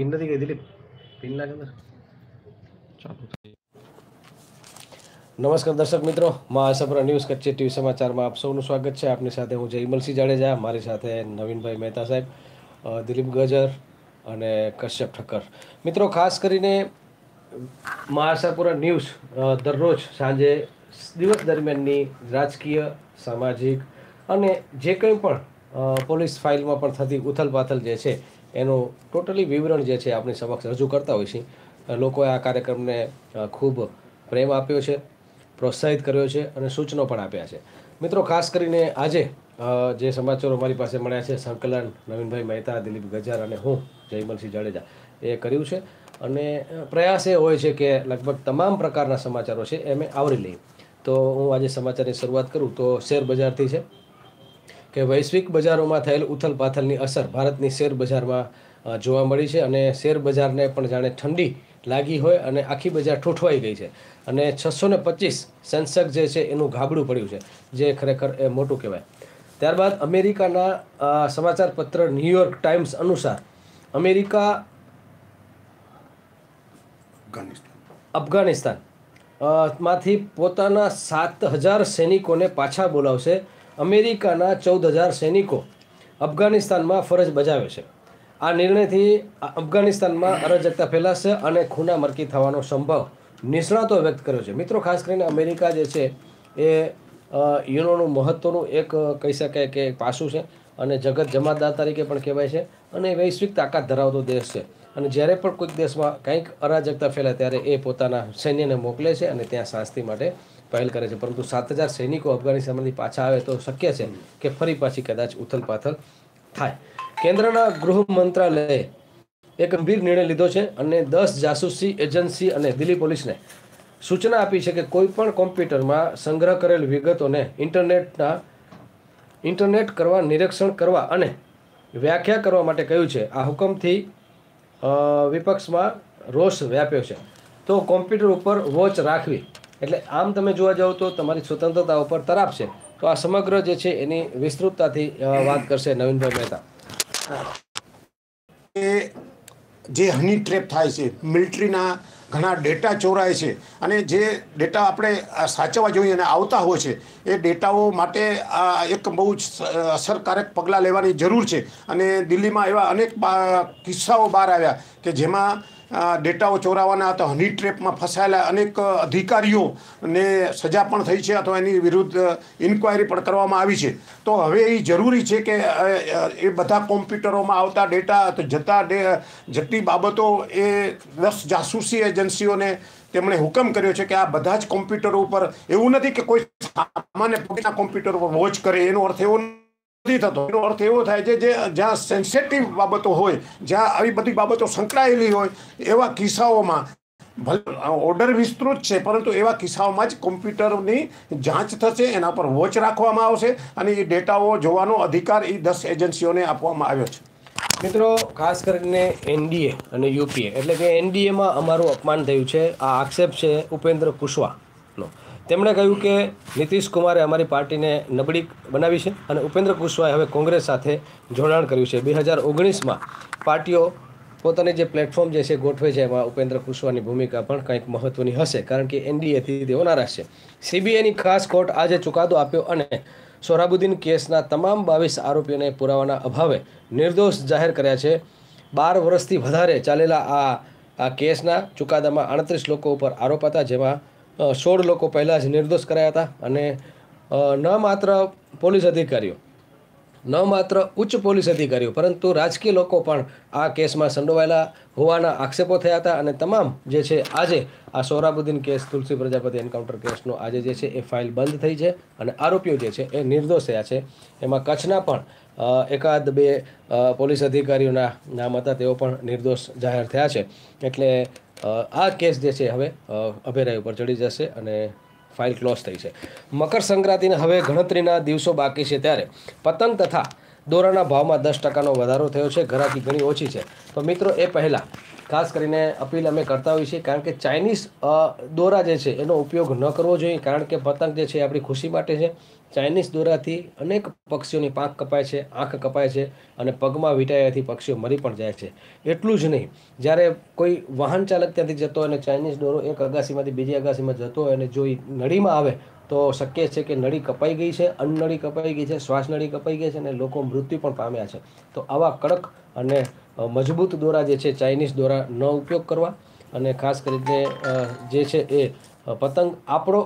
Pin નથી ગઈ Dilip pin લાગે ને ચાલુ નમસ્કાર દર્શક મિત્રો મા આશાપુરા ન્યૂઝ કચ્છી ટીવી સમાચારમાં આપ સૌનું સ્વાગત છે આપની સાથે હું જયમલસિંહ જાડેજા મારી સાથે નવીનભાઈ મહેતા સાહેબ દિલીપ ગજર અને કશ્યપ ઠક્કર મિત્રો ખાસ કરીને મહાસાપુરા ન્યૂઝ દરરોજ સાંજે દિવસ દરમિયાનની રાજકીય સામાજિક અને જે કંઈ પણ પોલીસ ફાઇલમાં પણ થતી ઉથલપાથલ જે છે એનું ટોટલી વિવરણ જે છે આપણી સમક્ષ રજૂ કરતા હોય છે લોકોએ આ કાર્યક્રમને ખૂબ પ્રેમ આપ્યો છે, પ્રોત્સાહિત કર્યો છે અને સૂચનો પણ આપ્યા છે. મિત્રો, ખાસ કરીને આજે જે સમાચારો મારી પાસે મળ્યા છે, સંકલન, નવીનભાઈ મહેતા, દિલીપ ગજાર અને હું, જયમલસિંહ જાડેજા, એ કર્યું છે. અને પ્રયાસ એ હોય છે કે લગભગ તમામ પ્રકારના સમાચારો છે એ મેં આવરી લઈએ. તો હું આજે સમાચારની શરૂઆત કરું. તો શેર બજારથી છે. કે વૈશ્વિક બજારોમાં થયેલ ઉથલપાથલની અસર ભારતની શેર બજારમાં જોવા મળી છે અને શેર બજારને પણ જાણે ઠંડી લાગી હોય અને આખી બજાર ઠૂઠવાઈ ગઈ છે. અને છસો ને પચીસ સેન્સેક્સ જે છે એનું ગાબડું પડ્યું છે, જે ખરેખર એ મોટું કહેવાય. ત્યારબાદ અમેરિકાના સમાચારપત્ર સમાચાર પત્ર ન્યૂયોર્ક ટાઈમ્સ અનુસાર અમેરિકા અફઘાનિસ્તાનમાંથી પોતાના સાત હજાર સૈનિકોને પાછા બોલાવશે અમેરિકાના ચૌદ હજાર સૈનિકો અફઘાનિસ્તાનમાં ફરજ બજાવે છે. આ નિર્ણયથી અફઘાનિસ્તાનમાં અરાજકતા ફેલાશે અને ખૂના મરકી થવાનો સંભવ નિષ્ણાતો વ્યક્ત કર્યો છે. મિત્રો, ખાસ કરીને અમેરિકા જે છે એ યુનોનું મહત્ત્વનું એક, કહી શકાય કે પાસું છે અને જગત જમાતદાર તરીકે પણ કહેવાય છે અને વૈશ્વિક તાકાત ધરાવતો દેશ છે. અને જ્યારે પણ કોઈક દેશમાં કંઈક અરાજકતા ફેલાય ત્યારે એ પોતાના સૈન્યને મોકલે છે અને ત્યાં શાંતિ માટે પહેલ કરે છે. પરંતુ સાત હજાર સૈનિકો અફઘાનિસ્તાનમાંથી પાછા આવે તો શક્ય છે કે ફરી પાછી કદાચ ઉથલપાથલ થાય. કેન્દ્રના ગૃહ મંત્રાલયે એક ગંભીર નિર્ણય લીધો છે અને દસ જાસૂસી એજન્સી અને દિલ્હી પોલીસને સૂચના આપી છે કે કોઈપણ કોમ્પ્યુટરમાં સંગ્રહ કરેલ વિગતોને ઇન્ટરનેટના ઇન્ટરનેટ કરવા, નિરીક્ષણ કરવા અને વ્યાખ્યા કરવા માટે કહ્યું છે. આ હુકમથી વિપક્ષમાં રોષ વ્યાપ્યો છે. તો કોમ્પ્યુટર ઉપર વોચ રાખવી. એટલે આમ તમે જોવા જાઓ તો તમારી સ્વતંત્રતા ઉપર તરાપ છે. તો આ સમગ્ર જે છે એની વિસ્તૃતતાથી વાત કરશે નવીનભાઈ મહેતા. જે હની ટ્રેપ થાય છે, મિલિટરીના ઘણા ડેટા ચોરાય છે અને જે ડેટા આપણે સાચવવા જોઈએ અને આવતા હોય છે, એ ડેટાઓ માટે આ એક બહુ જ અસરકારક પગલાં લેવાની જરૂર છે. અને દિલ્હીમાં એવા અનેક કિસ્સાઓ બહાર આવ્યા કે જેમાં ડેટાઓ ચોરાવાના હતા. હની ટ્રેપમાં ફસાયેલા અનેક અધિકારીઓને સજા પણ થઈ છે અથવા એની વિરુદ્ધ ઇન્ક્વાયરી પણ કરવામાં આવી છે. તો હવે એ જરૂરી છે કે એ બધા કોમ્પ્યુટરોમાં આવતા ડેટા જતા જતી બાબતો એ દસ જાસૂસી એજન્સીઓને તેમણે હુકમ કર્યો છે કે આ બધા જ કોમ્પ્યુટરો ઉપર, એવું નથી કે કોઈ સામાન્ય કોમ્પ્યુટર ઉપર વોચ કરે, એનો અર્થ એવો નથી થતો. એનો અર્થ એવો થાય છે જે જ્યાં સેન્સેટિવ બાબતો હોય, જ્યાં આવી બધી બાબતો સંકળાયેલી હોય, એવા કિસ્સાઓમાં ભલે ઓર્ડર વિસ્તૃત છે, પરંતુ એવા કિસ્સાઓમાં જ કોમ્પ્યુટરની જાંચ થશે, એના પર વોચ રાખવામાં આવશે અને એ ડેટાઓ જોવાનો અધિકાર એ દસ એજન્સીઓને આપવામાં આવ્યો છે. મિત્રો, ખાસ કરીને એનડીએ અને યુપીએ એટલે કે એનડીએમાં અમારું અપમાન થયું છે. આ આક્ષેપ છે ઉપેન્દ્ર કુશવાહનો. તેમણે કહ્યું કે નીતિશ કુમારે અમારી પાર્ટીને નબળી બનાવી છે અને ઉપેન્દ્ર કુશવાહે હવે કોંગ્રેસ સાથે જોડાણ કર્યું છે. બે હજાર ઓગણીસમાં પાર્ટીઓ પોતાની જે પ્લેટફોર્મ જે છે ગોઠવે છે, એમાં ઉપેન્દ્ર કુશવાહની ભૂમિકા પણ કંઈક મહત્વની હશે, કારણ કે એનડીએથી તેઓ નારાજ છે. સીબીઆઈની ખાસ કોર્ટ આજે ચુકાદો આપ્યો અને સોહરાબુદ્દીન કેસના તમામ બાવીસ આરોપીઓને પુરાવાના અભાવે નિર્દોષ જાહેર કર્યા છે. બાર વર્ષથી વધારે ચાલેલા આ આ કેસના ચુકાદામાં આડત્રીસ લોકો ઉપર આરોપ હતા, જેમાં સોળ લોકો પહેલાં જ નિર્દોષ કરાયા હતા અને ન માત્ર પોલીસ અધિકારીઓ, ન માત્ર ઉચ્ચ પોલીસ અધિકારીઓ, પરંતુ રાજકીય લોકો પણ આ કેસમાં સંડોવાયેલા હોવાના આક્ષેપો થયા હતા અને તમામ જે છે આજે આ સોહરાબુદ્દીન કેસ, તુલસી પ્રજાપતિ એન્કાઉન્ટર કેસનો આજે જે છે એ ફાઇલ બંધ થઈ છે અને આરોપીઓ જે છે એ નિર્દોષ થયા છે. એમાં કચ્છના પણ એકાદ બે પોલીસ અધિકારીઓના નામ હતા, તેઓ પણ નિર્દોષ જાહેર થયા છે. એટલે આ કેસ જે છે હવે અભેરાય ઉપર ચડી જશે અને ફાઇલ ક્લોઝ થઈ છે. મકર સંક્રાંતિને હવે ગણતરીના દિવસો બાકી છે ત્યારે પતંગ તથા દોરાના ભાવમાં દસ ટકાનો વધારો થયો છે, ઘરાકી ઘણી ઓછી છે. તો મિત્રો, એ પહેલાં ખાસ કરીને અપીલ અમે કરતા હોઈએ છીએ, કારણ કે ચાઇનીઝ દોરા જે છે એનો ઉપયોગ ન કરવો જોઈએ, કારણ કે પતંગ જે છે એ આપણી ખુશી માટે છે. ચાઇનીઝ દોરાથી અનેક પક્ષીઓની પાંખ કપાય છે, આંખ કપાય છે અને પગમાં વીંટાયાથી પક્ષીઓ મરી પણ જાય છે. એટલું જ નહીં, જ્યારે કોઈ વાહન ચાલક ત્યાંથી જતો હોય અને ચાઇનીઝ દોરો, એક અગાસીમાંથી બીજી અગાસીમાં જતો હોય અને જો એ નળીમાં આવે, તો શક્ય છે કે નળી કપાઈ ગઈ છે અન્નળી કપાઈ ગઈ છે, શ્વાસ નળી કપાઈ ગઈ છે અને લોકો મૃત્યુ પણ પામ્યા છે. તો આવા કડક અને મજબૂત દોરા જે છે, ચાઇનીઝ દોરા ન ઉપયોગ કરવા અને ખાસ કરીને જે છે એ પતંગ, આપણો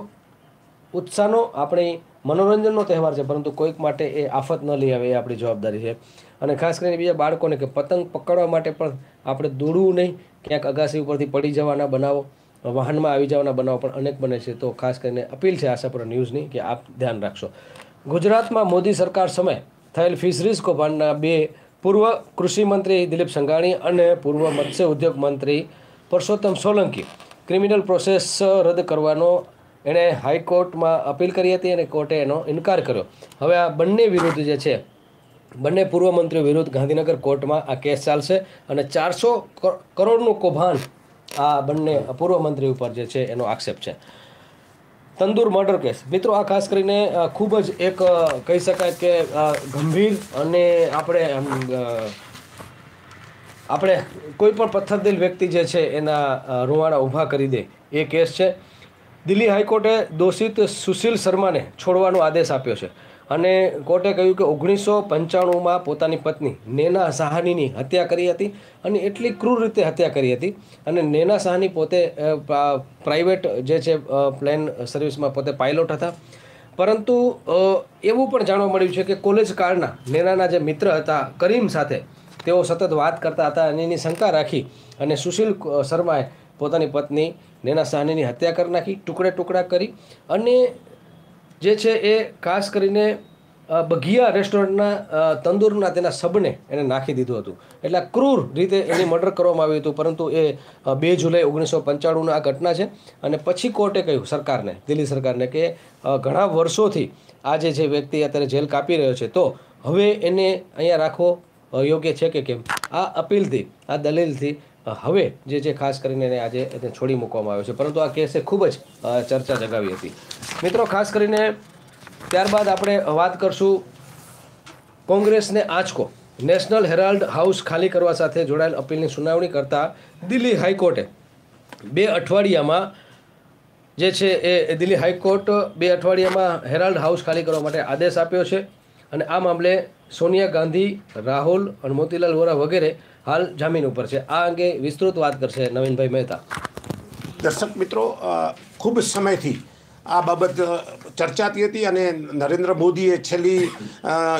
ઉત્સાહનો આપણી મનોરંજનનો તહેવાર છે, પરંતુ કોઈક માટે એ આફત ન લઈ આવે એ આપણી જવાબદારી છે. અને ખાસ કરીને બીજા બાળકોને કે પતંગ પકડવા માટે પણ આપણે દોડવું નહીં, ક્યાંક અગાસી ઉપરથી પડી જવાના બનાવો, વાહનમાં આવી જવાના બનાવો પણ અનેક બને છે. તો ખાસ કરીને અપીલ છે આશાપુરા ન્યૂઝની કે આપ ધ્યાન રાખશો. ગુજરાતમાં મોદી સરકાર સમય થયેલ ફિશરીઝ કૌભાંડના બે પૂર્વ કૃષિ મંત્રી દિલીપ સંઘાણી અને પૂર્વ મત્સ્ય ઉદ્યોગ મંત્રી પરસોત્તમ સોલંકી ક્રિમિનલ પ્રોસેસ રદ કરવાનો એણે હાઈકોર્ટમાં અપીલ કરી હતી અને કોર્ટે એનો ઇનકાર કર્યો. હવે આ બંને વિરુદ્ધ જે છે બંને પૂર્વ મંત્રીઓ વિરુદ્ધ ગાંધીનગર કોર્ટમાં આ કેસ ચાલશે અને ચારસો કરોડનું કૌભાંડ આ બંને પૂર્વ મંત્રી ઉપર જે છે એનો આક્ષેપ છે. Tandoor murder case. મિત્રો આ ખાસ કરીને ખૂબ જ એક કહી શકાય કે ગંભીર અને આપણે આપણે કોઈ પણ પથ્થરદિલ વ્યક્તિ જે છે એના અ, રૂવાડા ઊભા કરી દે એ કેસ છે. દિલ્હી હાઈકોર્ટે દોષિત સુશીલ શર્માને છોડવાનો આદેશ આપ્યો છે. અને કોર્ટે કહ્યું કે ઓગણીસો પંચાણુંમાં પોતાની પત્ની નેના સાહાનીની હત્યા કરી હતી અને એટલી ક્રૂર રીતે હત્યા કરી હતી. અને નેના સાહાની પોતે પ્રાઇવેટ જે છે પ્લેન સર્વિસમાં પોતે પાયલોટ હતા. પરંતુ એવું પણ જાણવા મળ્યું છે કે કોલેજ કાળના નેનાના જે મિત્ર હતા, કરીમ સાથે તેઓ સતત વાત કરતા હતા અને એની શંકા રાખી અને સુશીલ શર્માએ પોતાની પત્ની નેના સાહનીની હત્યા કરી નાખી ટુકડે ટુકડા કરી અને જે છે એ ખાસ કરીને અ, બગિયા રેસ્ટોરન્ટના તંદુરના તેના સબને એને નાખી દીધું હતું. એટલે ક્રૂર રીતે એની મર્ડર કરવામાં આવ્યું હતું પરંતુ એ બે જુલાઈ ઓગણીસો પંચાણુંની આ ઘટના છે. અને પછી કોર્ટે કહ્યું સરકારને દિલ્હી સરકારને કે ઘણા વર્ષોથી આ જે છે વ્યક્તિ અત્યારે જેલ કાપી રહ્યો છે તો હવે એને અહીંયા રાખવો યોગ્ય છે કે કેમ? આ અપીલથી આ દલીલથી હવે જે છે ખાસ કરીને આજે એને છોડી મૂકવામાં આવ્યો છે. પરંતુ આ કેસે ખૂબ જ ચર્ચા જગાવી હતી. મિત્રો, ખાસ કરીને ત્યારબાદ આપણે વાત કરશું કોંગ્રેસને આંચકો. નેશનલ હેરાલ્ડ હાઉસ ખાલી કરવા સાથે જોડાયેલ અપીલની સુનાવણી કરતા દિલ્હી હાઈકોર્ટે બે અઠવાડિયામાં જે છે એ દિલ્હી હાઈકોર્ટ બે અઠવાડિયામાં હેરાલ્ડ હાઉસ ખાલી કરવા માટે આદેશ આપ્યો છે. અને આ મામલે સોનિયા ગાંધી, રાહુલ અને મોતીલાલ વોરા વગેરે હાલ જામીન ઉપર છે. આ અંગે વિસ્તૃત વાત કરશે નવીનભાઈ મહેતા. દર્શક મિત્રો ખૂબ સમયથી આ બાબત ચર્ચાતી હતી અને નરેન્દ્ર મોદીએ છેલ્લી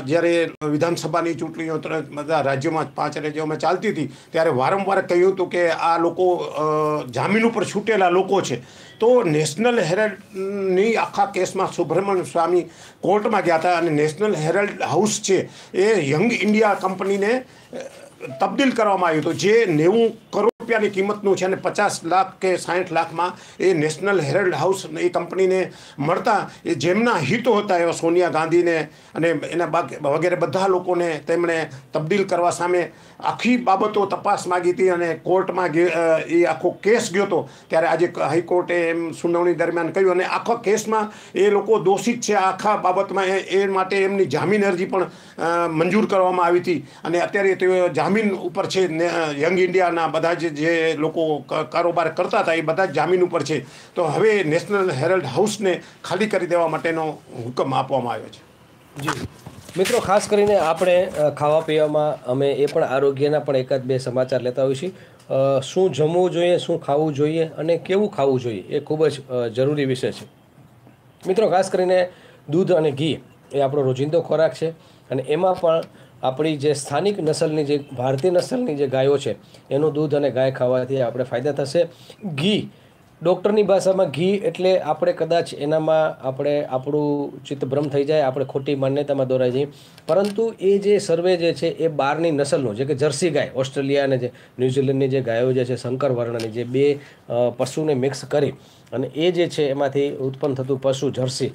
જ્યારે વિધાનસભાની ચૂંટણીઓ બધા રાજ્યોમાં પાંચ રાજ્યોમાં ચાલતી હતી, ત્યારે વારંવાર કહ્યું હતું કે આ લોકો જામીન ઉપર છૂટેલા લોકો છે. તો નેશનલ હેરાલ્ડની આખા કેસમાં સુબ્રમણ્ય સ્વામી કોર્ટમાં ગયા હતા અને નેશનલ હેરાલ્ડ હાઉસ છે એ યંગ ઇન્ડિયા કંપનીને તબદીલ કરવામાં આવ્યું હતું. જે નેવું કરોડ રૂપિયાની કિંમતનું છે અને પચાસ લાખ કે સાઠ લાખમાં એ નેશનલ હેરલ્ડ હાઉસ એ કંપનીને મળતા એ જેમના હિતો હતા એવા સોનિયા ગાંધીને અને એના વગેરે બધા લોકોને તેમણે તબદીલ કરવા સામે આખી બાબતો તપાસ માગી હતી અને કોર્ટમાં એ આખો કેસ ગયો હતો. ત્યારે આજે હાઈકોર્ટે એમ સુનાવણી દરમિયાન કહ્યું અને આખા કેસમાં એ લોકો દોષિત છે આખા બાબતમાં એ માટે એમની જામીન અરજી પણ મંજૂર કરવામાં આવી હતી. અને અત્યારે તેઓ જામીન ઉપર છે યંગ ઇન્ડિયાના બધા જ જે લોકો કારોબાર કરતા હતા, એ બધા જામીન ઉપર છે. તો હવે નેશનલ હેરલ્ડ હાઉસને ખાલી કરી દેવા માટેનો હુકમ આપવામાં આવ્યો છે. જી. મિત્રો, ખાસ કરીને આપણે ખાવા પીવામાં અમે એ પણ આરોગ્યના પણ એકાદ બે સમાચાર લેતા હોઈએ છીએ. શું જમવું જોઈએ, શું ખાવું જોઈએ અને કેવું ખાવું જોઈએ એ ખૂબ જ જરૂરી વિષય છે. મિત્રો, ખાસ કરીને દૂધ અને ઘી એ આપણો રોજિંદો ખોરાક છે અને એમાં પણ આપણી જે સ્થાનિક નસલની જે, ભારતીય નસલની જે ગાયો છે, એનું દૂધ અને ગાય ખાવાથી આપણે ફાયદા થશે. ઘી, ડૉક્ટરની ભાષામાં ઘી એટલે આપણે કદાચ એનામાં આપણે આપણું ચિત્તભ્રમ થઈ જાય, આપણે ખોટી માન્યતામાં દોરાઈ જઈએ. પરંતુ એ જે સર્વે જે છે, એ બહારની નસલનો, જે કે જર્સી ગાય, ઓસ્ટ્રેલિયા અને જે ન્યૂઝીલેન્ડની જે ગાયો જે છે, શંકર વર્ણની જે બે પશુને મિક્સ કરી અને એ જે છે, એમાંથી ઉત્પન્ન થતું પશુ જર્સી,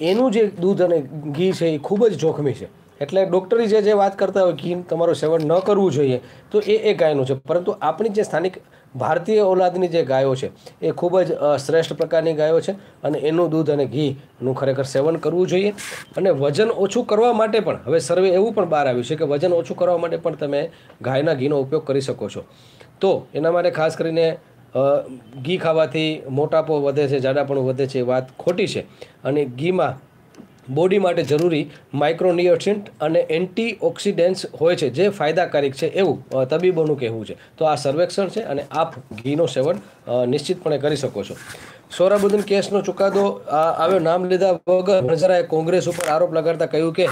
એનું જે દૂધ અને ઘી છે, એ ખૂબ જ જોખમી છે. એટલે ડૉક્ટરી જે જે વાત કરતા હોય, ઘી તમારું સેવન ન કરવું જોઈએ, તો એ એ ગાયનું છે. પરંતુ આપણી જે સ્થાનિક ભારતીય ઓલાદની જે ગાયો છે, એ ખૂબ જ શ્રેષ્ઠ પ્રકારની ગાયો છે અને એનું દૂધ અને ઘીનું ખરેખર સેવન કરવું જોઈએ. અને વજન ઓછું કરવા માટે પણ, હવે સર્વે એવું પણ બહાર આવ્યું છે કે વજન ઓછું કરવા માટે પણ તમે ગાયના ઘીનો ઉપયોગ કરી શકો છો. તો એના માટે ખાસ કરીને ઘી ખાવાથી મોટાપો વધે છે, જાડાપણું વધે છે એ વાત ખોટી છે. અને ઘીમાં બોડી માટે જરૂરી માઇક્રોન્યુટ્રિન્ટ અને એન્ટીઓક્સિડન્ટ્સ હોય છે, જે ફાયદાકારક છે એવું તબીબોનું કહેવું છે. તો આ સર્વેક્ષણ છે અને આપ ઘીનો સેવન નિશ્ચિતપણે કરી શકો છો. સોરાબુદ્દીન કેસનો ચુકાદો આવ્યો. નામ લીધા વગર નજરાએ કોંગ્રેસ ઉપર આરોપ લગાડતા કહ્યું કે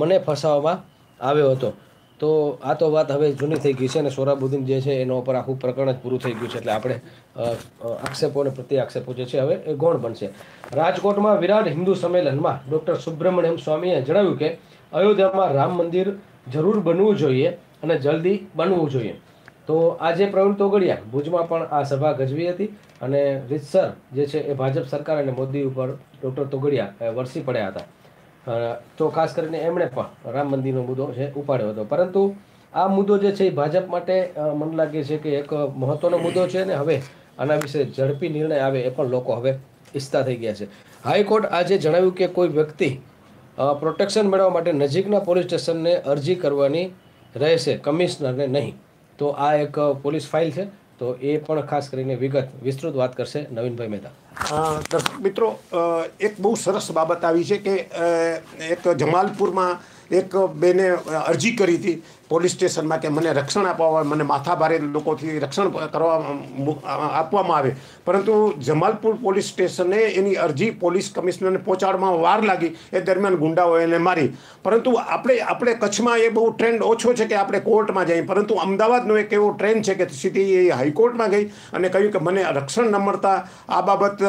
મને ફસાવવામાં આવ્યો હતો. તો આ તો વાત હવે જૂની થઈ ગઈ છે અને સોરાબુદ્દીન જે છે એના ઉપર આખું પ્રકરણ જ પૂરું થઈ ગયું છે એટલે આપણે આક્ષેપો અને પ્રતિ આક્ષેપો જે છે હવે એ ગૌણ બનશે. રાજકોટમાં વિરાટ હિન્દુ સંમેલનમાં ડૉક્ટર સુબ્રમણ્યમ સ્વામીએ જણાવ્યું કે અયોધ્યામાં રામ મંદિર જરૂર બનવું જોઈએ અને જલ્દી બનવું જોઈએ. તો આજે પ્રવીણ તોગડિયા ભુજમાં પણ આ સભા ગજવી હતી અને રીતસર જે છે એ ભાજપ સરકાર અને મોદી ઉપર ડૉક્ટર તોગડિયા વરસી પડ્યા હતા. તો ખાસ કરીને એમણે પણ રામ મંદિરનો મુદ્દો છે, ઉપાડ્યો હતો. પરંતુ આ મુદ્દો જે છે એ ભાજપ માટે મને લાગે છે કે એક મહત્વનો મુદ્દો છે અને હવે આના વિશે ઝડપી નિર્ણય આવે એ પણ લોકો હવે ઈચ્છતા થઈ ગયા છે. હાઈકોર્ટ આજે જણાવ્યું કે કોઈ વ્યક્તિ પ્રોટેક્શન મેળવવા માટે નજીકના પોલીસ સ્ટેશનને અરજી કરવાની રહેશે, કમિશનરને નહીં. તો આ એક પોલીસ ફાઇલ છે. તો એ પણ ખાસ કરીને વિગત વિસ્તૃત વાત કરશે નવીનભાઈ મહેતા. દર્શક મિત્રો એક બહુ સરસ બાબત આવી છે કે એક જમાલપુરમાં એક બેને અરજી કરી હતી પોલીસ સ્ટેશનમાં કે મને રક્ષણ આપવામાં આવે મને માથાભારે લોકોથી રક્ષણ કરવા આપવામાં આવે. પરંતુ જમાલપુર પોલીસ સ્ટેશને એની અરજી પોલીસ કમિશનરને પહોંચાડવામાં વાર લાગી. એ દરમિયાન ગુંડાઓ એને મારી. પરંતુ આપણે આપણે કચ્છમાં એ બહુ ટ્રેન્ડ ઓછો છે કે આપણે કોર્ટમાં જઈએ. પરંતુ અમદાવાદનો એક એવો ટ્રેન્ડ છે કે સીધી એ હાઈકોર્ટમાં ગઈ અને કહ્યું કે મને રક્ષણ ન મળતા આ બાબત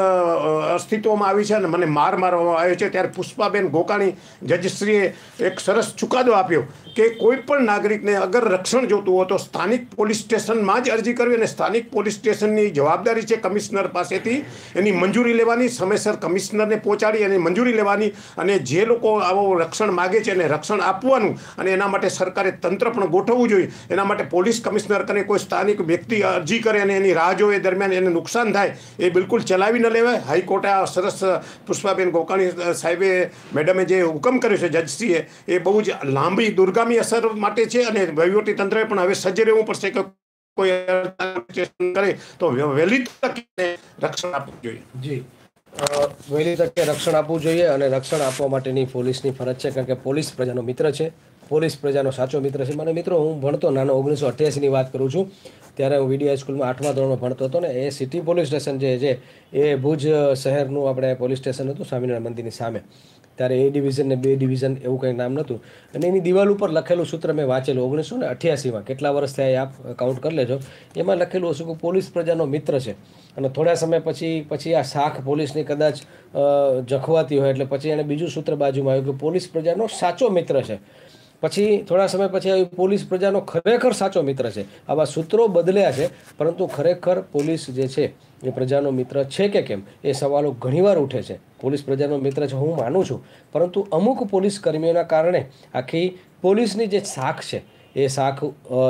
અસ્તિત્વમાં આવી છે અને મને માર મારવામાં આવ્યો છે. ત્યારે પુષ્પાબેન ગોકાણી જજશ્રીએ એક સરસ ચુકાદો આપ્યો કે કોઈ પણ નાગરિકને અગર રક્ષણ જોતું હોય તો સ્થાનિક પોલીસ સ્ટેશનમાં જ અરજી કરવી અને સ્થાનિક પોલીસ સ્ટેશનની જવાબદારી છે કમિશનર પાસેથી. એની મંજૂરી લેવાની, સમયસર કમિશનરને પહોંચાડી એની મંજૂરી લેવાની અને જે લોકો આવો રક્ષણ માગે છે એને રક્ષણ આપવાનું અને એના માટે સરકારે તંત્ર પણ ગોઠવવું જોઈએ. એના માટે પોલીસ કમિશનર કરે કોઈ સ્થાનિક વ્યક્તિ અરજી કરે અને એની રાહ જોવે દરમિયાન એને નુકસાન થાય, એ બિલકુલ ચલાવી ન લેવાય. હાઈકોર્ટે આ સરસ પુષ્પાબેન ગોકાણી સાહેબે મેડમે જે હુકમ કર્યો છે જજશ્રીએ એ બહુ જ લાંબી દુર્ગામી અસર માટે છે. અને વહીવટી તંત્રએ પણ હવે સજ્જ રહેવું પડશે કે કોઈ કરે તો વહેલી તકે રક્ષણ આપવું જોઈએ. જી. વહેલી તકે રક્ષણ આપવું જોઈએ અને રક્ષણ આપવા માટેની પોલીસની ફરજ છે કારણ કે પોલીસ પ્રજાનો મિત્ર છે. પોલીસ પ્રજાનો સાચો મિત્ર છે. મને મિત્રો, હું ભણતો નાનો ઓગણીસો અઠ્યાસીની વાત કરું છું. ત્યારે હું વીડી હાઈસ્કૂલમાં આઠમા ધોરણમાં ભણતો હતો ને એ સિટી પોલીસ સ્ટેશન જે છે, એ ભુજ શહેરનું આપણે પોલીસ સ્ટેશન હતું, સ્વામિનારાયણ મંદિરની સામે. ત્યારે એ ડિવિઝન ને બે ડિવિઝન એવું કંઈ નામ નહોતું. અને એની દિવાલ ઉપર લખેલું સૂત્ર મેં વાંચેલું, ઓગણીસો ને અઠ્યાસીમાં કેટલા વર્ષ થયા આપ કાઉન્ટ કરી લેજો. એમાં લખેલું હશે કે પોલીસ પ્રજાનો મિત્ર છે. અને થોડા સમય પછી પછી આ શાખ પોલીસની કદાચ જખવાતી હોય એટલે પછી એણે બીજું સૂત્ર બાજુમાં આવ્યું કે પોલીસ પ્રજાનો સાચો મિત્ર છે. પછી થોડા સમય પછી આવી પોલીસ પ્રજાનો ખરેખર સાચો મિત્ર છે. આવા સૂત્રો બદલ્યા છે, પરંતુ ખરેખર પોલીસ જે છે, એ પ્રજાનો મિત્ર છે કે કેમ? એ સવાલો ઘણીવાર ઉઠે છે. પોલીસ પ્રજાનો મિત્ર છે, હું માનું છું. પરંતુ અમુક પોલીસ કર્મીઓના કારણે આખી પોલીસની જે શાખ છે, એ શાખ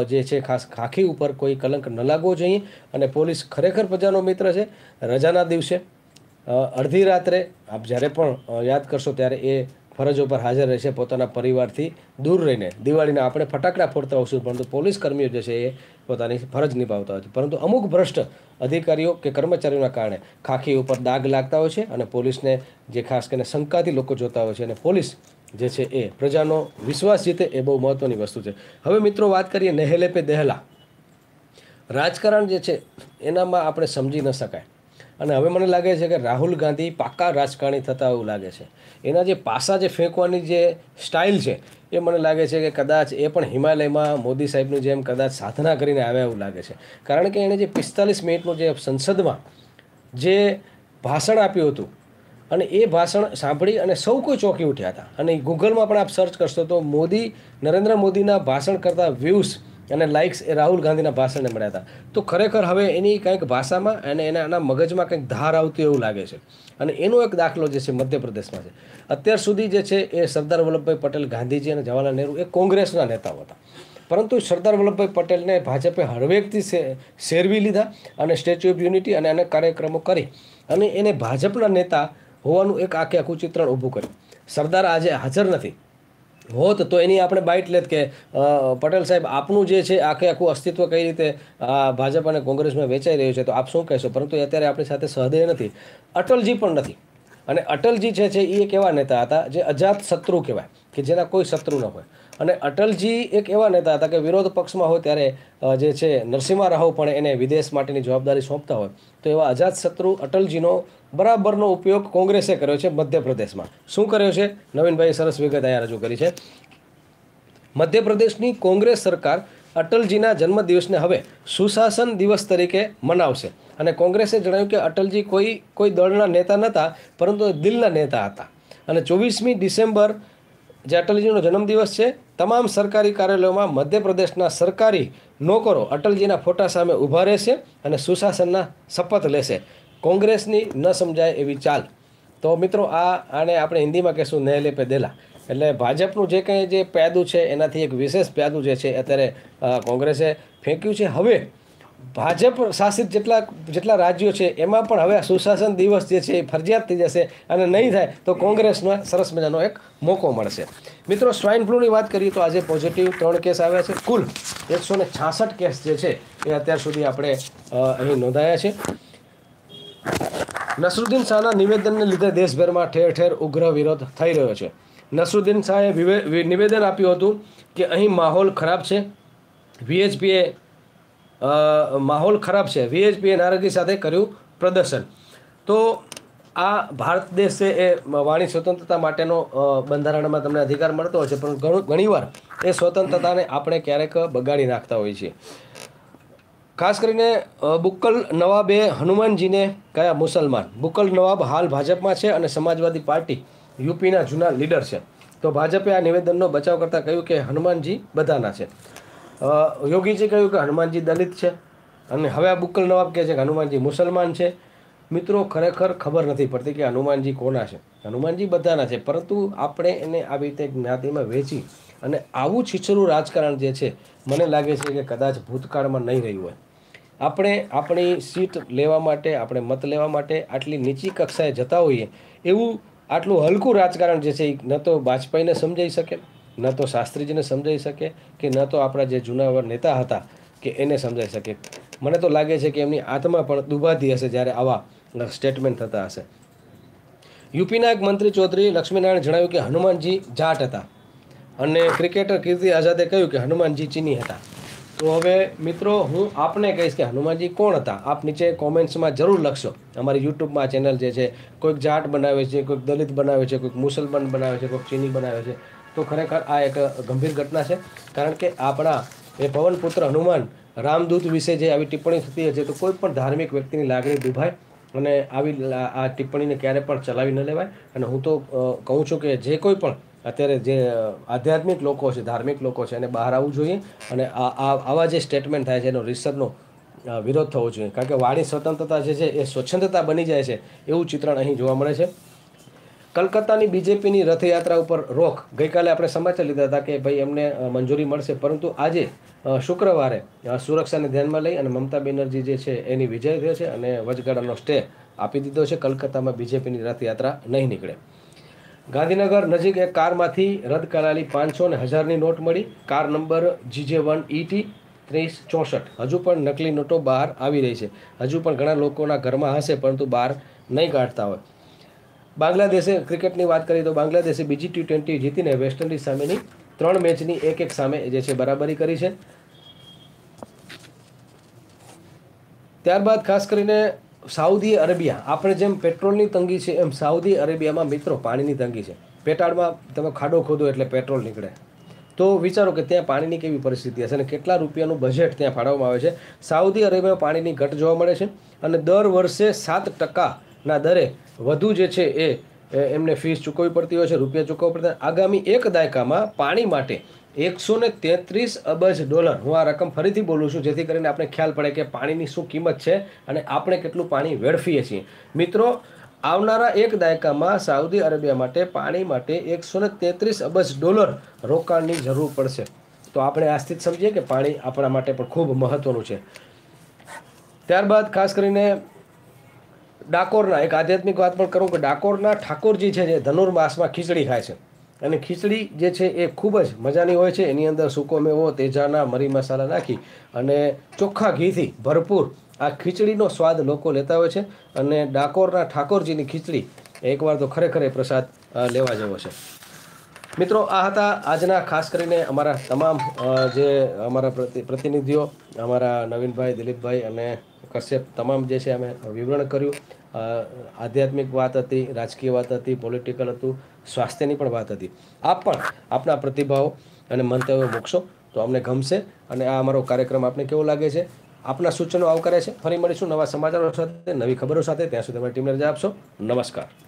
જે છે, ખાસ ખાખી ઉપર કોઈ કલંક ન લાગવો જોઈએ અને પોલીસ ખરેખર પ્રજાનો મિત્ર છે. રજાના દિવસે અડધી રાત્રે, આપ જ્યારે પણ યાદ કરશો ત્યારે એ ફરજો પર હાજર રહેશે પોતાના પરિવારથી દૂર રહીને. દિવાળીના આપણે ફટાકડા ફોડતા હોઈશું, પરંતુ પોલીસ કર્મીઓ જે છે એ પોતાની ફરજ નિભાવતા હોય છે. પરંતુ અમુક ભ્રષ્ટ અધિકારીઓ કે કર્મચારીઓના કારણે ખાખી ઉપર દાગ લાગતા હોય છે અને પોલીસને જે ખાસ કરીને શંકાથી લોકો જોતા હોય છે અને પોલીસ જે છે એ પ્રજાનો વિશ્વાસ જીતે એ બહુ મહત્ત્વની વસ્તુ છે. હવે મિત્રો વાત કરીએ નહેલે પે દહેલા. રાજકારણ જે છે એનામાં આપણે સમજી ન શકાય. અને હવે મને લાગે છે કે રાહુલ ગાંધી પાકા રાજકારણી થતા એવું લાગે છે. એના જે પાસા જે ફેંકવાની જે સ્ટાઇલ છે, એ મને લાગે છે કે કદાચ એ પણ હિમાલયમાં મોદી સાહેબની જેમ કદાચ સાધના કરીને આવ્યા એવું લાગે છે. કારણ કે એણે જે પિસ્તાલીસ મિનિટનું જે સંસદમાં જે ભાષણ આપ્યું હતું, અને એ ભાષણ સાંભળી અને સૌ કોઈ ચોંકી ઉઠ્યા હતા. અને ગૂગલમાં પણ આપ સર્ચ કરશો તો મોદી, નરેન્દ્ર મોદીના ભાષણ કરતા વ્યૂઝ અને લાઇક્સ એ રાહુલ ગાંધીના ભાષણને મળ્યા હતા. તો ખરેખર હવે એની કંઈક ભાષામાં અને એના એના મગજમાં કંઈક ધાર આવતી એવું લાગે છે. અને એનો એક દાખલો જે છે મધ્યપ્રદેશમાં છે. અત્યાર સુધી જે છે એ સરદાર વલ્લભભાઈ પટેલ ગાંધીજી અને જવાહરલાલ નહેરુ એ કોંગ્રેસના નેતાઓ હતા. પરંતુ સરદાર વલ્લભભાઈ પટેલને ભાજપે હળવેકથી શેરવી લીધા અને સ્ટેચ્યુ ઓફ યુનિટી અને અનેક કાર્યક્રમો કરી. અને એને ભાજપના નેતા હોવાનું એક આખે આખું ચિત્રણ ઊભું કર્યું. સરદાર આજે હાજર નથી. હોત તો એની આપણે બાઇટ લેત કે પટેલ સાહેબ, આપનું જે છે આખે આખું અસ્તિત્વ કઈ રીતે ભાજપ અને કોંગ્રેસમાં વેચાઈ રહ્યું છે, તો આપ શું કહેશો? પરંતુ અત્યારે આપણી સાથે સહદેવ નથી. અટલજી પણ નથી. અને અટલજી જે છે એ એક એવા નેતા હતા જે અજાત શત્રુ કહેવાય, કે જેના કોઈ શત્રુ ન હોય. અને અટલજી એક એવા નેતા હતા કે વિરોધ પક્ષમાં હોય ત્યારે જે છે નરસિંહ રાવ પણ એને વિદેશ માટેની જવાબદારી સોંપતા હોય, તો એવા અજાત શત્રુ અટલજીનો બરાબરનો ઉપયોગ કોંગ્રેસે કર્યો છે મધ્યપ્રદેશમાં. શું કર્યો છે? નવીનભાઈ સરસ વિગત અહીંયા રજૂ કરી છે. મધ્યપ્રદેશની કોંગ્રેસ સરકાર અટલજીના જન્મદિવસને હવે સુશાસન દિવસ તરીકે મનાવશે. અને કોંગ્રેસે જણાવ્યું કે અટલજી કોઈ કોઈ દળના નેતા નહોતા પરંતુ દિલના નેતા હતા. અને ચોવીસમી ડિસેમ્બર, જે અટલજીનો જન્મદિવસ છે, તમામ સરકારી કાર્યાલયોમાં મધ્યપ્રદેશના સરકારી નોકરો અટલજીના ફોટા સામે ઊભા રહેશે અને સુશાસનના શપથ લેશે. કોંગ્રેસની ન સમજાય એવી ચાલ. તો મિત્રો, આ આને આપણે હિન્દીમાં કહેશું નહેલે પે દેલા એટલે ભાજપનું જે કંઈ જે પેદું છે, એનાથી એક વિશેષ પેદું જે છે, અત્યારે કોંગ્રેસે ફેંક્યું છે. હવે, ભાજપ શાસિત જેટલા જેટલા રાજ્યો છે, એમાં પણ હવે સુશાસન દિવસ જે છે, એ ફરજિયાત થઈ જશે અને નહીં થાય તો કોંગ્રેસનો સરસ મજાનો એક મોકો મળશે. મિત્રો, સ્વાઇન ફ્લૂની વાત કરીએ તો આજે પોઝિટિવ ત્રણ કેસ આવ્યા છે. કુલ એકસો ને છાસઠ કેસ જે છે, એ અત્યાર સુધી આપણે અહીં નોંધાયા છે. નસરુદ્દીન શાહના નિવેદનને લીધે દેશભરમાં ઠેર ઠેર ઉગ્ર વિરોધ થઈ રહ્યો છે. નસરુદ્દીન શાહે નિવેદન આપ્યું હતું કે અહીં માહોલ ખરાબ છે. વીએચપીએ માહોલ ખરાબ છે. વીએચપીએ નારાજગી સાથે કર્યું પ્રદર્શન. તો આ ભારત દેશ એ વાણી સ્વતંત્રતા માટેનો બંધારણમાં તમને અધિકાર મળતો હોય છે, પણ ઘણું, ઘણીવાર એ સ્વતંત્રતાને આપણે ક્યારેક બગાડી નાખતા હોઈએ છીએ. ખાસ કરીને બુક્કલ નવાબે હનુમાનજીને કયા મુસલમાન? બુક્કલ નવાબ હાલ ભાજપમાં છે અને સમાજવાદી પાર્ટી યુપીના જૂના લીડર છે. તો ભાજપે આ નિવેદનનો બચાવ કરતાં કહ્યું કે હનુમાનજી બધાના છે. યોગીજી કહ્યું કે હનુમાનજી દલિત છે અને હવે આ બુક્કલ નવાબ કહે છે કે હનુમાનજી મુસલમાન છે. મિત્રો, ખરેખર ખબર નથી પડતી કે હનુમાનજી કોના છે. હનુમાનજી બધાના છે, પરંતુ આપણે એને આવી રીતે જ્ઞાતિમાં વેચી અને આવું છીછરું રાજકારણ જે છે, મને લાગે છે કે કદાચ ભૂતકાળમાં નહીં રહ્યું હોય. આપણે આપણી સીટ લેવા માટે, આપણે મત લેવા માટે આટલી નીચી કક્ષાએ જતા હોઈએ, એવું આટલું હલકું રાજકારણ જે છે એ ન તો વાજપેયીને સમજાઈ શકે, ન તો શાસ્ત્રીજીને સમજાઈ શકે કે ન તો આપણા જે જૂના નેતા હતા કે એને સમજાઈ શકે. મને તો લાગે છે કે એમની આત્મા પણ દુભાતી હશે જ્યારે આવા સ્ટેટમેન્ટ થતા હશે. યુપીના એક મંત્રી ચૌધરી લક્ષ્મીનારાયણ જણાવ્યું કે હનુમાનજી જાટ હતા અને ક્રિકેટર કીર્તિ આઝાદે કહ્યું કે હનુમાનજી ચીની હતા. તો હવે મિત્રો, હું આપને કહીશ કે હનુમાનજી કોણ હતા? આપ નીચે કોમેન્ટ્સમાં જરૂર લખશો. અમારી યુટ્યુબમાં ચેનલ જે છે, કોઈક જાટ બનાવે છે, કોઈક દલિત બનાવે છે, કોઈક મુસલમાન બનાવે છે, કોઈક ચીની બનાવે છે, તો ખરેખર આ એક ગંભીર ઘટના છે. કારણ કે આપણા એ પવનપુત્ર હનુમાન રામદૂત વિશે જે આવી ટિપ્પણી થતી હશે તો કોઈ પણ ધાર્મિક વ્યક્તિની લાગણી દુભાય અને આવી આ ટિપ્પણીને ક્યારે પણ ચલાવી ન લેવાય. અને હું તો કહું છું કે જે કોઈ પણ અત્યારે જે આધ્યાત્મિક લોકો છે, ધાર્મિક લોકો છે, એને બહાર આવવું જોઈએ અને આવા જે સ્ટેટમેન્ટ થાય છે, એનો રિસર્ચનો વિરોધ થવો જોઈએ. કારણ કે વાણી સ્વતંત્રતા જે છે, એ સ્વચ્છંદતા બની જાય છે, એવું ચિત્રણ અહીં જોવા મળે છે. કલકત્તાની બીજેપીની રથયાત્રા ઉપર રોક ગઈકાલે આપણે સમાચાર લીધા હતા કે ભાઈ એમને મંજૂરી મળશે. પરંતુ આજે શુક્રવારે સુરક્ષાને ધ્યાનમાં લઈ અને મમતા બેનર્જી જે છે, એની વિજય થયો છે અને વચગાળાનો સ્ટે આપી દીધો છે. કલકત્તામાં બીજેપીની રથયાત્રા નહીં નીકળે. ગાંધીનગર નજીક એક કારમાંથી રદ કરાયેલી પાંચસો ને હજારની નોટ મળી. Car number G J one ત્રીસ ચોસઠ. હજુ પણ નકલી નોટો બહાર આવી રહી છે. હજુ પણ ઘણા લોકોના ઘરમાં હશે, પરંતુ બહાર નહીં કાઢતા હોય. બાંગ્લાદેશે ક્રિકેટની વાત કરીએ તો બાંગ્લાદેશે બીજી ટી ટ્વેન્ટી જીતીને વેસ્ટ ઇન્ડિઝ સામેની ત્રણ મેચની એક એક સામે જે છે બરાબરી કરી છે. ત્યારબાદ ખાસ કરીને સાઉદી અરેબિયા, આપણે જેમ પેટ્રોલની તંગી છે, એમ સાઉદી અરેબિયામાં મિત્રો પાણીની તંગી છે. પેટાળમાં તમે ખાડો ખોદો એટલે પેટ્રોલ નીકળે. તો વિચારો કે ત્યાં પાણીની કેવી પરિસ્થિતિ હશે અને કેટલા રૂપિયાનું બજેટ ત્યાં ફાળવવામાં આવે છે. સાઉદી અરેબિયામાં પાણીની ઘટ જોવા મળે છે અને દર વર્ષે સાત ટકાના દરે વધુ જે છે એ એમને ફીસ ચૂકવવી પડતી હોય છે, રૂપિયા ચૂકવવા પડતા આગામી એક દાયકામાં પાણી માટે એકસો ને તેત્રીસ અબજ ડોલર હું આ રકમ ફરીથી બોલું છું, જેથી કરીને આપણે ખ્યાલ પડે કે પાણીની શું કિંમત છે અને આપણે કેટલું પાણી વેડફીએ છીએ. મિત્રો, આવનારા એક દાયકામાં સાઉદી અરેબિયા માટે પાણી માટે એકસો ને તેત્રીસ અબજ ડોલર રોકાણની જરૂર પડશે. તો આપણે આ સ્થિત સમજીએ કે પાણી આપણા માટે પણ ખૂબ મહત્વનું છે. ત્યારબાદ ખાસ કરીને ડાકોરના, એક આધ્યાત્મિક વાત પણ કરું કે ડાકોરના ઠાકોરજી છે જે ધનુર્માસમાં ખીચડી ખાય છે. અને ખીચડી જે છે એ ખૂબ જ મજાની હોય છે. એની અંદર સૂકો મેવો, તેજાના, મરી મસાલા નાખી અને ચોખ્ખા ઘીથી ભરપૂર આ ખીચડીનો સ્વાદ લોકો લેતા હોય છે. અને ડાકોરના ઠાકોરજીની ખીચડી એકવાર તો ખરેખર એ પ્રસાદ લેવા જેવો છે. મિત્રો, આ હતા આજના ખાસ કરીને અમારા તમામ જે અમારા પ્રતિ, પ્રતિનિધિઓ, અમારા નવીનભાઈ, દિલીપભાઈ અને કશ્યપ, તમામ જે છે અમે વિવરણ કર્યું. આધ્યાત્મિક વાત હતી, રાજકીય વાત હતી પોલિટિકલ હતું, સ્વાસ્થ્યની પણ વાત હતી. આપ પણ આપના પ્રતિભાવો અને મંતવ્યો મૂકશો તો અમને ગમશે અને આ અમારો કાર્યક્રમ આપને કેવો લાગે છે? આપના સૂચનો આવકારે છે? ફરી મળીશું નવા સમાચારો સાથે, નવી ખબરો સાથે. ત્યાં સુધી અમારી ટીમને રજા આપશો. નમસ્કાર.